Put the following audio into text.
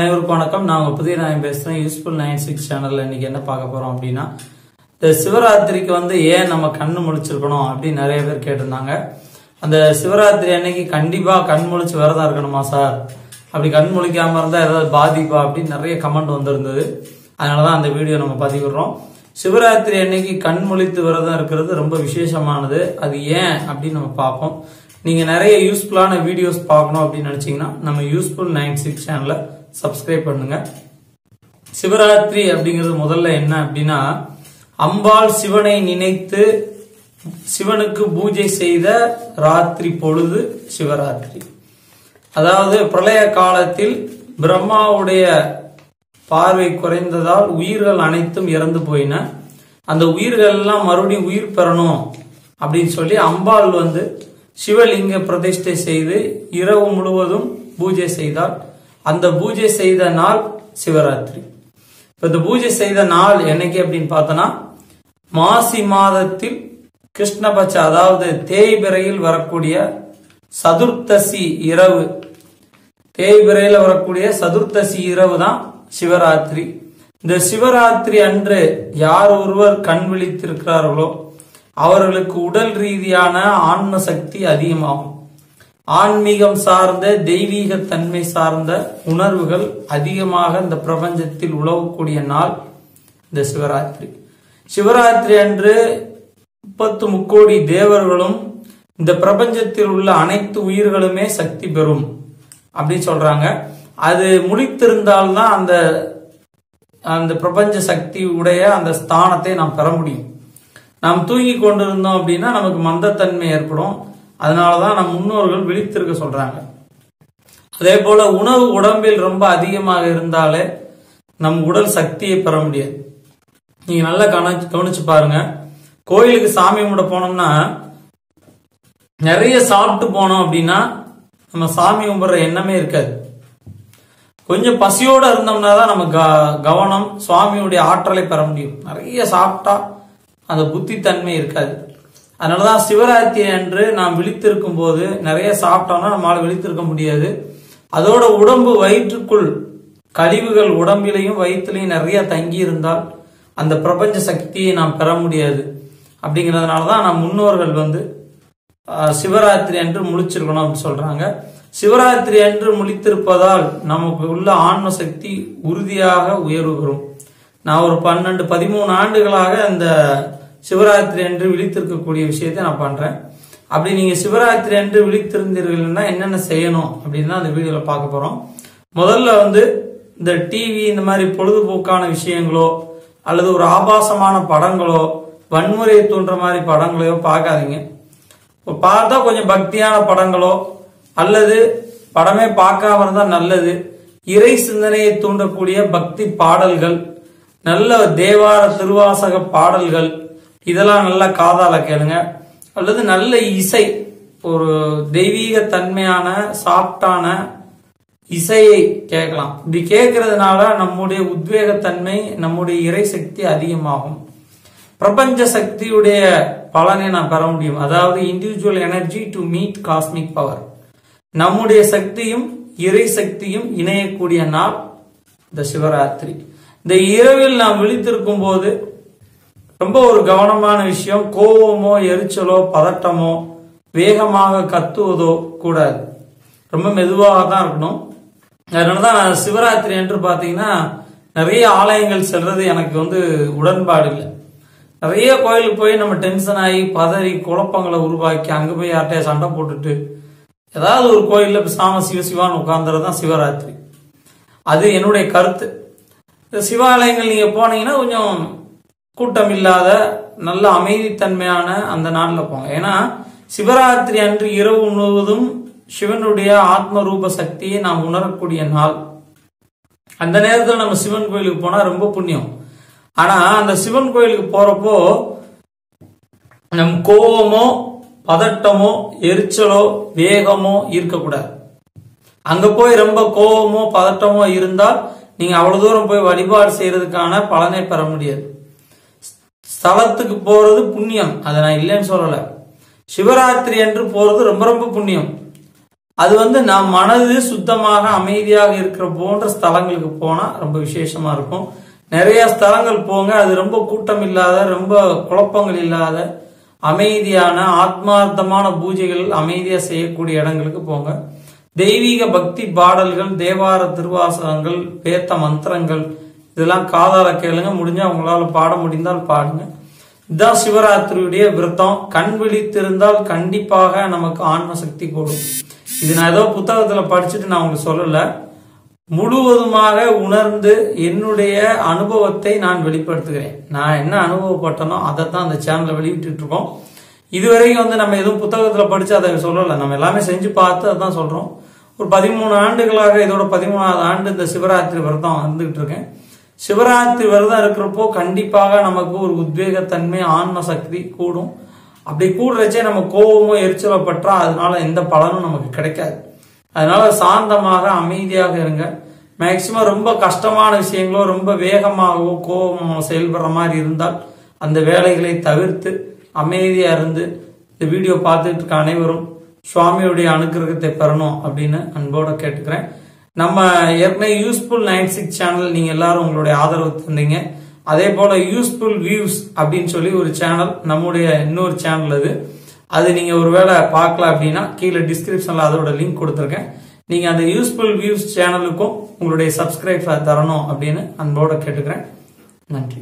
அனைவருக்கும் வணக்கம். நான் உங்க புதிய நாயம் பேசுறேன். யூஸ்ஃபுல் நைன் சிக்ஸ் சேனல்ல இன்னைக்கு என்ன பார்க்க போறோம் அப்படின்னா இந்த சிவராத்திரிக்கு வந்து ஏன் நம்ம கண்ணு முழிச்சிருக்கணும் அப்படின்னு நிறைய பேர் கேட்டிருந்தாங்க. அந்த சிவராத்திரி அன்னைக்கு கண்டிப்பா கண் முழிச்சு விரதம் இருக்கணுமா சார்? அப்படி கண் முழிக்காம இருந்தா ஏதாவது பாதிப்பா அப்படின்னு நிறைய கமெண்ட் வந்திருந்தது. அதனாலதான் அந்த வீடியோ நம்ம பதிவிடுறோம். சிவராத்திரி அன்னைக்கு கண் முழித்து விரதம் இருக்கிறது ரொம்ப விசேஷமானது. அது ஏன் அப்படின்னு நம்ம பார்ப்போம். நீங்க நிறைய யூஸ்ஃபுல்லான வீடியோஸ் பார்க்கணும் அப்படின்னு நினைச்சீங்கன்னா நம்ம யூஸ்ஃபுல் நைன் சிக்ஸ் சேனலை சப்ஸ்கிரைப் பண்ணுங்க. சிவராத்திரி அப்படிங்கிறது முதல்ல என்ன அப்படின்னா அம்பாள் சிவனை நினைத்து சிவனுக்கு பூஜை செய்த ராத்திரி பொழுது சிவராத்திரி. அதாவது பிரளய காலத்தில் பிரம்மாவுடைய பார்வை குறைந்ததால் உயிர்கள் அனைத்தும் இறந்து போயின. அந்த உயிர்கள் எல்லாம் மறுபடியும் உயிர் பெறணும் அப்படின்னு சொல்லி அம்பாள் வந்து சிவலிங்க பிரதிஷ்டை செய்து இரவு முழுவதும் பூஜை செய்தால் அந்த பூஜை செய்த நாள் சிவராத்திரி. இப்ப இந்த பூஜை செய்த நாள் என்னைக்கு அப்படின்னு பார்த்தோன்னா மாசி மாதத்தில் கிருஷ்ணபட்ச அதாவது தேய்பிரையில் வரக்கூடிய சதுர்த்தசி இரவு. தேய்பிரையில வரக்கூடிய சதுர்த்தசி இரவு தான் சிவராத்திரி. இந்த சிவராத்திரி அன்று யார் ஒருவர் கண் விழித்திருக்கிறார்களோ அவர்களுக்கு உடல் ரீதியான ஆன்ம சக்தி அதிகமாகும். ஆன்மீகம் சார்ந்த தெய்வீக தன்மை சார்ந்த உணர்வுகள் அதிகமாக இந்த பிரபஞ்சத்தில் உழவக்கூடிய நாள் இந்த சிவராத்திரி. சிவராத்திரி அன்று முப்பத்து முக்கோடி தேவர்களும் இந்த பிரபஞ்சத்தில் உள்ள அனைத்து உயிர்களுமே சக்தி பெறும் அப்படின்னு சொல்றாங்க. அது முடித்திருந்தால்தான் அந்த அந்த பிரபஞ்ச சக்தி உடைய அந்த ஸ்தானத்தை நாம் பெற முடியும். நாம் தூங்கி கொண்டிருந்தோம் அப்படின்னா நமக்கு மந்தத்தன்மை ஏற்படும். அதனாலதான் நம் முன்னோர்கள் விழித்திருக்க சொல்றாங்க. அதே போல உணவு உடம்பில் ரொம்ப அதிகமாக இருந்தாலே நம் உடல் சக்தியை பெற முடியாது. நீங்க நல்லா கவனிச்சு கவனிச்சு பாருங்க. கோயிலுக்கு சாமி கும்பிட போனோம்னா நிறைய சாப்பிட்டு போனோம் அப்படின்னா நம்ம சாமி கும்பிடுற எண்ணமே இருக்காது. கொஞ்சம் பசியோட இருந்தோம்னா தான் நம்ம க- கவனம் சுவாமியுடைய ஆற்றலை பெற முடியும். நிறைய சாப்பிட்டா அந்த புத்தித்தன்மை இருக்காது. அதனாலதான் சிவராத்திரி அன்று நாம் விழித்திருக்கும் போது நிறைய சாப்பிட்டோம்னா நம்மளால விழித்திருக்க முடியாது. அதோட உடம்பு வயிற்றுக்குள் கழிவுகள் உடம்பிலையும் வயிற்றுலையும் நிறைய தங்கி இருந்தால் அந்த பிரபஞ்ச சக்தியை நாம் பெற முடியாது. அப்படிங்கிறதுனால தான் நம் முன்னோர்கள் வந்து சிவராத்திரி அன்று முழிச்சிருக்கணும் அப்படின்னு சொல்றாங்க. சிவராத்திரி அன்று முழித்திருப்பதால் நமக்கு உள்ள ஆன்ம சக்தி உறுதியாக உயர்வு பெறும் நான் ஒரு பன்னெண்டு பதிமூணு ஆண்டுகளாக அந்த சிவராத்திரி அன்று விழித்திருக்கக்கூடிய விஷயத்தை நான் பண்றேன். அப்படி நீங்க சிவராத்திரி அன்று விழித்திருந்தீர்கள்னா என்னென்ன செய்யணும் அப்படின்னு அந்த வீடியோல பார்க்க போறோம். முதல்ல வந்து இந்த டிவி இந்த மாதிரி பொழுதுபோக்கான விஷயங்களோ அல்லது ஒரு ஆபாசமான படங்களோ வன்முறையை தூண்டுற மாதிரி படங்களையோ பார்க்காதீங்க. பார்த்தா கொஞ்சம் பக்தியான படங்களோ அல்லது படமே பார்க்காம இருந்தா நல்லது. இறை சிந்தனையை தூண்டக்கூடிய பக்தி பாடல்கள் நல்ல தேவார திருவாசக பாடல்கள் இதெல்லாம் நல்லா காதால கேளுங்க. அல்லது நல்ல இசை ஒரு தெய்வீக தன்மையான சாஃப்டான இசையை கேட்கலாம். இப்படி கேட்கறதுனால நம்முடைய உத்வேகத்தன்மை நம்முடைய இறை சக்தி அதிகமாகும். பிரபஞ்ச சக்தியுடைய பலனை நான் பெற முடியும். அதாவது individual energy to meet cosmic power நம்முடைய சக்தியும் இறை சக்தியும் இணையக்கூடிய நாள் இந்த சிவராத்திரி. இந்த இரவில் நாம் விழித்திருக்கும் போது ரொம்ப ஒரு கவனமான விஷயம். கோவமோ எரிச்சலோ பதட்டமோ வேகமாக கத்துவதோ கூடாது. ரொம்ப மெதுவாக தான் இருக்கணும். அதனாலதான் நான் சிவராத்திரி என்று பார்த்தீங்கன்னா நிறைய ஆலயங்கள் செல்றது எனக்கு வந்து உடன்பாடு இல்லை. நிறைய கோயிலுக்கு போய் நம்ம டென்ஷன் ஆகி பதறி குழப்பங்களை உருவாக்கி அங்க போய் யார்கிட்டயா சண்டை போட்டுட்டு ஏதாவது ஒரு கோயில்ல சாம சிவ சிவான்னு உட்கார்ந்துறது தான் சிவராத்திரி. அது என்னுடைய கருத்து. இந்த சிவாலயங்கள் நீங்க போனீங்கன்னா கொஞ்சம் கூட்டம் இல்லாத நல்ல அமைதித்தன்மையான அந்த நாளில் போங்க. ஏன்னா சிவராத்திரி அன்று இரவு முழுவதும் சிவனுடைய ஆத்ம ரூப சக்தியை நாம் உணரக்கூடிய நாள். அந்த நேரத்தில் நம்ம சிவன் கோயிலுக்கு போனா ரொம்ப புண்ணியம். ஆனா அந்த சிவன் கோயிலுக்கு போறப்போ நம் கோவமோ பதட்டமோ எரிச்சலோ வேகமோ இருக்கக்கூடாது. அங்க போய் ரொம்ப கோவமோ பதட்டமோ இருந்தால் நீங்க அவ்வளவு தூரம் போய் வழிபாடு செய்யறதுக்கான பலனை பெற முடியாது. ஸ்தலத்துக்கு போறது புண்ணியம். அதை நான் இல்லைன்னு சொல்லல. சிவராத்திரி என்று போறது ரொம்ப ரொம்ப புண்ணியம். அது வந்து நம் மனது சுத்தமாக அமைதியாக இருக்கிற போன்ற ஸ்தலங்களுக்கு போனா ரொம்ப விசேஷமா இருக்கும். நிறைய ஸ்தலங்கள் போங்க அது ரொம்ப கூட்டம் இல்லாத ரொம்ப குழப்பங்கள் இல்லாத அமைதியான ஆத்மார்த்தமான பூஜைகள் அமைதியா செய்யக்கூடிய இடங்களுக்கு போங்க. தெய்வீக பக்தி பாடல்கள் தேவார திருவாசகங்கள் வேத்த மந்திரங்கள் இதெல்லாம் காதால கேளுங்க முடிஞ்சா உங்களால பாட முடிந்தால் பாடுங்க. இதுதான் சிவராத்திரியுடைய விரதம். கண் விழித்திருந்தால் கண்டிப்பாக நமக்கு ஆன்ம சக்தி கூடும் இது நான் ஏதோ புத்தகத்துல படிச்சுட்டு நான் உங்களுக்கு சொல்லல. முழுவதுமாக உணர்ந்து என்னுடைய அனுபவத்தை நான் வெளிப்படுத்துகிறேன். நான் என்ன அனுபவப்பட்டனோ அதை தான் அந்த சேனல்ல வெளியிட்டு இருக்கோம் இதுவரைக்கும் வந்து நம்ம எதுவும் புத்தகத்துல படிச்சு அதை சொல்லல. நம்ம எல்லாமே செஞ்சு பார்த்து அதான் சொல்றோம். ஒரு பதிமூணு ஆண்டுகளாக இதோட பதிமூணாவது ஆண்டு இந்த சிவராத்திரி விரதம் வந்துகிட்டு இருக்கேன். சிவராத்திரி விரதம் இருக்கிறப்போ கண்டிப்பாக நமக்கு ஒரு உத்வேகத்தன்மை ஆன்ம சக்தி கூடும். அப்படி கூடுறச்சே நம்ம கோபமோ எரிச்சலோ பற்றா அதனால எந்த பலனும் நமக்கு கிடைக்காது. அதனால சாந்தமாக அமைதியாக இருங்க. மேக்சிமம் ரொம்ப கஷ்டமான விஷயங்களோ ரொம்ப வேகமாகவோ கோபமோ செயல்படுற மாதிரி இருந்தால் அந்த வேலைகளை தவிர்த்து அமைதியா இருந்து இந்த வீடியோ பார்த்துட்டு இருக்க அனைவரும் சுவாமியுடைய அனுக்கிரகத்தை பெறணும் அப்படின்னு அன்போட கேட்டுக்கிறேன். நம்ம ஏற்கனவே யூஸ்ஃபுல் நைன் சிக்ஸ் சேனல் நீங்க எல்லாரும் உங்களுடைய ஆதரவு தந்தீங்க. அதே போல யூஸ்ஃபுல் வியூஸ் அப்படின்னு சொல்லி ஒரு சேனல் நம்முடைய இன்னொரு சேனல் அது. அது நீங்க ஒருவேளை பார்க்கல அப்படின்னா கீழே டிஸ்கிரிப்ஷன்ல அதோட லிங்க் கொடுத்துருக்கேன். நீங்க அந்த யூஸ்ஃபுல் வியூஸ் சேனலுக்கும் உங்களுடைய சப்ஸ்கிரைப் தரணும் அப்படின்னு அன்போட கேட்டுக்கிறேன். நன்றி.